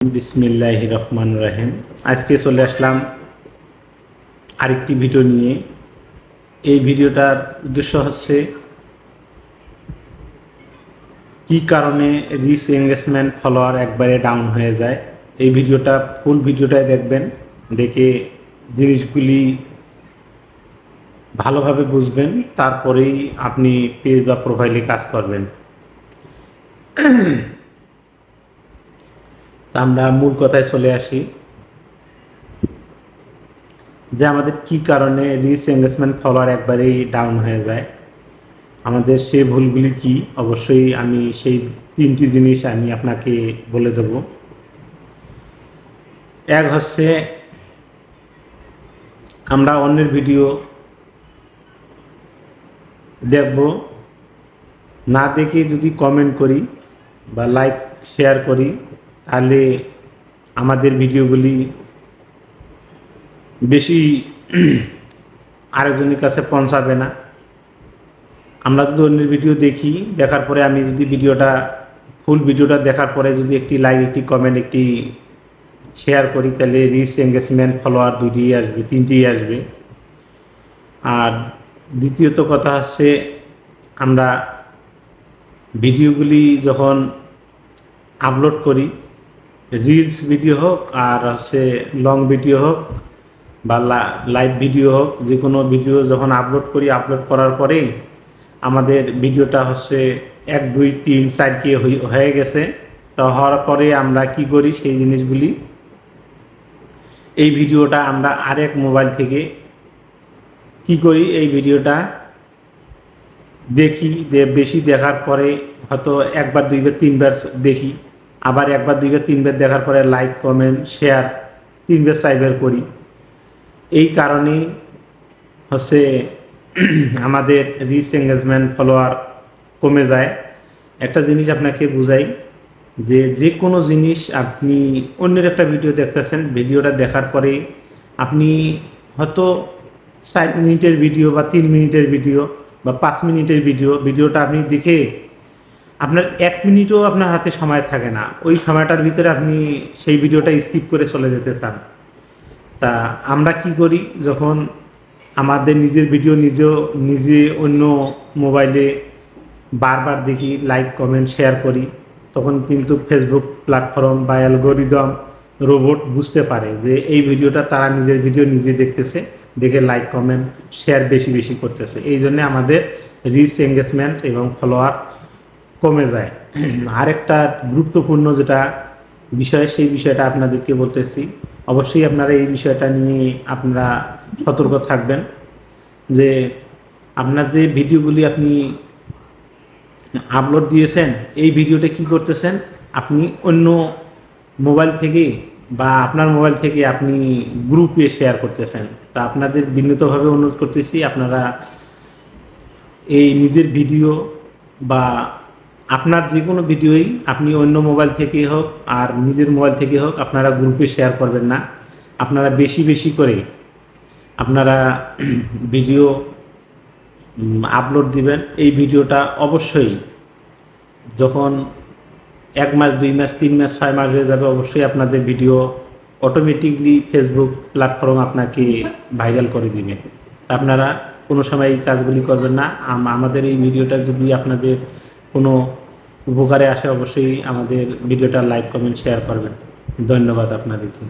বিসমিল্লাহ রহমান রাহিম। আজকে চলে আসলাম আরেকটি ভিডিও নিয়ে। এই ভিডিওটার উদ্দেশ্য হচ্ছে কি কারণে রিচ এঙ্গেজমেন্ট ফলোয়ার একবারে ডাউন হয়ে যায়। এই ভিডিওটা, ফুল ভিডিওটাই দেখবেন, দেখে জিনিসগুলি ভালোভাবে বুঝবেন, তারপরেই আপনি পেজ বা প্রোফাইলে কাজ করবেন। তা আমরা মূল কথায় চলে আসি যে আমাদের কি কারণে রিচ এঙ্গেজমেন্ট ফলোয়ার একবারেই ডাউন হয়ে যায়। আমাদের সেই ভুলগুলি কি? অবশ্যই আমি সেই তিনটি জিনিস আমি আপনাকে বলে দেব। এক হচ্ছে, আমরা অন্যের ভিডিও দেখব। না দেখে যদি কমেন্ট করি বা লাইক শেয়ার করি তাহলে আমাদের ভিডিওগুলি বেশি আরেকজনের কাছে পৌঁছাবে না। আমরা যদি অন্যের ভিডিও দেখি, দেখার পরে আমি যদি ভিডিওটা, ফুল ভিডিওটা দেখার পরে যদি একটি লাইক একটি কমেন্ট একটি শেয়ার করি, তাহলে রিচ এঙ্গেজমেন্ট ফলোয়ার দুটি আসবে, তিনটি আসবে। আর দ্বিতীয়ত কথা হচ্ছে, আমরা ভিডিওগুলি যখন আপলোড করি রিলস ভিডিও হোক আর হচ্ছে লং ভিডিও হোক বা লাইভ ভিডিও হোক, যে কোনো ভিডিও যখন আপলোড করি আপলোড করার পরেই আমাদের ভিডিওটা হচ্ছে এক, দুই, তিন, চার কে হয়ে গেছে। তো হওয়ার পরে আমরা কি করি, সেই জিনিসগুলি? এই ভিডিওটা আমরা আরেক মোবাইল থেকে কি করি, এই ভিডিওটা দেখি যে বেশি দেখার পরে হয়তো একবার, দুইবার, তিনবার দেখি। আবার একবার, দুইবার, তিনবার দেখার পরে লাইক কমেন্ট শেয়ার তিনবার চাইবার করি। এই কারণেই হচ্ছে আমাদের রিচ এঙ্গেজমেন্ট ফলোয়ার কমে যায়। একটা জিনিস আপনাকে বুঝাই যে যে কোনো জিনিস আপনি অন্যের একটা ভিডিও দেখতেছেন ভিডিওটা দেখার পরে আপনি হয়তো চার মিনিটের ভিডিও বা তিন মিনিটের ভিডিও বা পাঁচ মিনিটের ভিডিও ভিডিওটা আপনি দেখে আপনার এক মিনিটও আপনার হাতে সময় থাকে না। ওই সময়টার ভিতরে আপনি সেই ভিডিওটা স্কিপ করে চলে যেতে চান। তা আমরা কি করি? যখন আমাদের নিজের ভিডিও নিজেও, নিজে অন্য মোবাইলে বারবার দেখি লাইক কমেন্ট শেয়ার করি, তখন কিন্তু ফেসবুক প্ল্যাটফর্ম বা অ্যালগোরিদম রোবট বুঝতে পারে যে এই ভিডিওটা তারা নিজের ভিডিও নিজে দেখতেছে, দেখে লাইক কমেন্ট শেয়ার বেশি বেশি করতেছে। এই জন্যে আমাদের রিচ এঙ্গেজমেন্ট এবং ফলোয়ার কমে যায়। আরেকটা গুরুত্বপূর্ণ যেটা বিষয়, সেই বিষয়টা আপনাদেরকে বলতেছি। অবশ্যই আপনারা এই বিষয়টা নিয়ে আপনারা সতর্ক থাকবেন যে আপনার যে ভিডিওগুলি আপনি আপলোড দিয়েছেন, এই ভিডিওটা কি করতেছেন? আপনি অন্য মোবাইল থেকে বা আপনার মোবাইল থেকে আপনি গ্রুপে শেয়ার করতেছেন। তা আপনাদের বিনীতভাবে অনুরোধ করতেছি, আপনারা এই নিজের ভিডিও বা আপনার যে কোনো ভিডিওই আপনি অন্য মোবাইল থেকে হোক আর নিজের মোবাইল থেকে হোক আপনারা গ্রুপে শেয়ার করবেন না। আপনারা বেশি বেশি করে আপনারা ভিডিও আপলোড দিবেন। এই ভিডিওটা অবশ্যই যখন এক মাস, দুই মাস, তিন মাস, ছয় মাস হয়ে যাবে অবশ্যই আপনাদের ভিডিও অটোমেটিকলি ফেসবুক প্ল্যাটফর্ম আপনাকে ভাইরাল করে দিবে। আপনারা কোনো সময় এই কাজগুলি করবেন না। আমাদের এই ভিডিওটা যদি আপনাদের কোনো উপকারে আসে অবশ্যই আমাদের ভিডিওটা লাইক কমেন্ট শেয়ার করবেন। ধন্যবাদ আপনাদেরকে।